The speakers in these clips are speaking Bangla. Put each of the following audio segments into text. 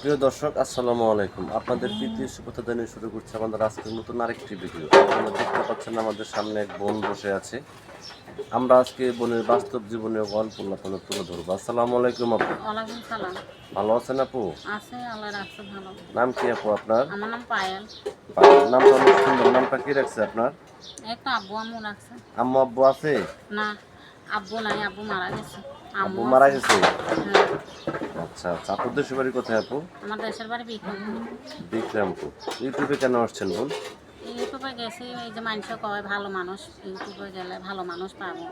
প্রিয় দর্শক আসসালামু আলাইকুম। আপনাদের প্রীতীয় শুভতা জানিয়ে শুরু করছে আমাদের আজকের নতুন আরেকটি ভিডিও আপনারা দেখতে পাচ্ছেন আমাদের সামনে এক বোন বসে আছে। আমরা আজকে বোনের বাস্তব জীবনের গল্প আপনাদের তুলে ধরবো। আসসালামু আলাইকুম আপু। ভালো আছেন আপু? নাম কি আপু আপনার? আমার নাম পায়েল। নামটা অনেক সুন্দর। নামটা কি রাখছে আপনার? আম্মু আব্বু আছে? না। আব্বু নাই আব্বু মারা গেছে। আম্মু মারা গেছে? হ্যাঁ, আচ্ছা আচ্ছা আপুর দেশের বাড়ি কোথায় আপু? আমার দেশের বাড়ি বিক্রমপুর। বিক্রমপুর। ইউটিউবে কেন আসছেন বোন ইউটিউবে গেছি এই যে মানুষ কয় ভালো মানুষ। ইউটিউবে গেলে ভালো মানুষ পাবো।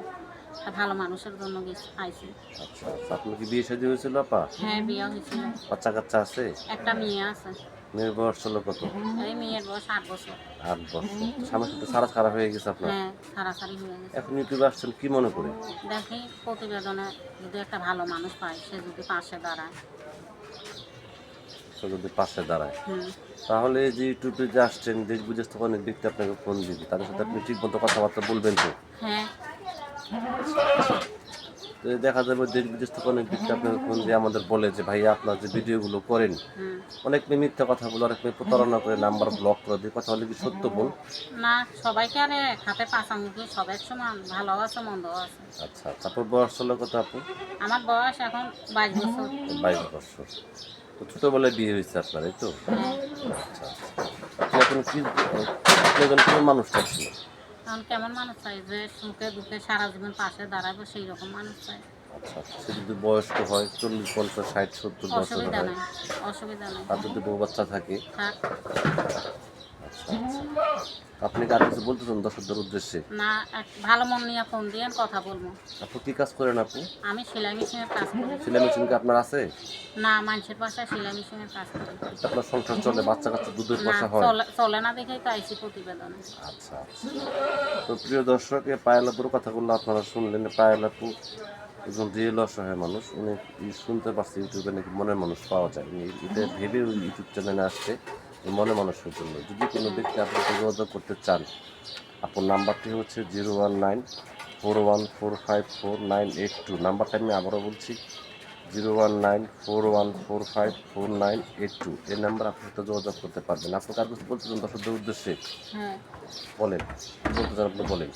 ভালো মানুষের জন্য গেছি আইছি আচ্ছা আচ্ছা আপনার কি বিয়ে শাদী হয়েছিল আপা? হ্যাঁ বিয়ে হয়েছিল। বাচ্চা কাচ্চা আছে? একটা মেয়ে আছে। মেয়ের বয়স ছিল কত? মেয়ের বয়স আট বছর। আট বছর। স্বামীর সাথে সারা খারাপ হয়ে গেছে আপনার? হ্যাঁ সারাসারি হয়ে গেছে। এখন ইউটিউবে আসছেন কি মনে করে? দেখি প্রতিবেদনে যদি একটা ভালো মানুষ পায় সে যদি পাশে দাঁড়ায়। সে যদি পাশে দাঁড়ায়। তাহলে যে ইউটিউবে যে আসছেন দেশ বিদেশ থেকে অনেক ব্যক্তি আপনাকে ফোন দিবে। তাদের সাথে আপনি ঠিক মতো কথাবার্তা বলবেন তো? হ্যাঁ। দেখা যাবে দেশ বিদেশ থেকে অনেক ব্যক্তি আপনাকে ফোন দিয়ে আমাদের বলে যে ভাইয়া আপনার যে ভিডিওগুলো করেন অনেক মেয়ে মিথ্যা কথা বলে অনেক মেয়ে প্রতারণা করে নাম্বার ব্লক করে দিয়ে কথা বলে কি সত্য বল? না সবাইকে আরে খাতে পাশামুখী সবাই সমান ভালো আছে মন্দ আছে। আচ্ছা আচ্ছা আপনার বয়স ছিল কত আপু? আমার বয়স এখন বাইশ বছর। বাইশ বছর। তো ছোটোবেলায় বিয়ে হয়েছে আপনার এই তো? হ্যাঁ। আচ্ছা আচ্ছা। আপনি এখন কি আপনি এখন কোন মানুষ চাচ্ছেন এখন কেমন মানুষ চাই যে সুখে দুঃখে সারা জীবন পাশে দাঁড়াবে সেই রকম মানুষ চাই আচ্ছা আচ্ছা সে যদি বয়স্ক হয় চল্লিশ পঞ্চাশ ষাট সত্তর বছর অসুবিধা হয় নাই অসুবিধা নাই। তার যদি বউ বাচ্চা থাকে থাক। আচ্ছা আচ্ছা। আপনি কি আর কিছু বলতে চান দর্শকদের উদ্দেশ্যে? না এক ভালো মন নিয়ে ফোন দিয়ে কথা বলব। আপু কি কাজ করেন আপু? আমি সেলাই মেশিনের কাজ করি। সেলাই মেশিন কি আপনার আছে? না মানুষের বাসায় সেলাই মেশিনের কাজ করি। আপনার সংসার চলে বাচ্চা কাচ্চা দুধের না পয়সা হয়? চলে চলে না দেখেই তো আইসি প্রতিবেদনে। আচ্ছা আচ্ছা। তো প্রিয় দর্শক এই পায়েলাপুর কথাগুলো আপনারা শুনলেন। পায়েলাপু একজন রিয়েল অসহায় মানুষ। উনি শুনতে পারছে ইউটিউবে নাকি মনের মানুষ পাওয়া যায়। উনি এটা ভেবে ওই ইউটিউব চ্যানেলে আসছে। মনে মানুষের জন্য যদি কোনো ব্যক্তি আপনাকে যোগাযোগ করতে চান আপনার নাম্বারটি হচ্ছে zero one nine four one four five four nine eight two. নাম্বারটা আমি আবারও বলছি zero one nine four one four five four nine eight two. এই নাম্বার আপনার সাথে যোগাযোগ করতে পারবেন। আপনি কার কিছু বলতে চান? দর্শকদের উদ্দেশ্যে? হ্যাঁ। বলেন বলতে চান আপনি বলেন।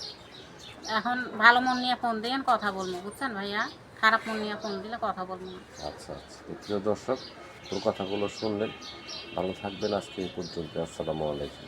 এখন ভালো মন নিয়ে ফোন দিয়ে কথা বলব বুঝছেন ভাইয়া? খারাপ মন নিয়ে ফোন দিলে কথা বলব আচ্ছা আচ্ছা। প্রিয় দর্শক তোর কথাগুলো শুনলেন। ভালো থাকবেন আজকে এই পর্যন্ত। আসসালামু আলাইকুম।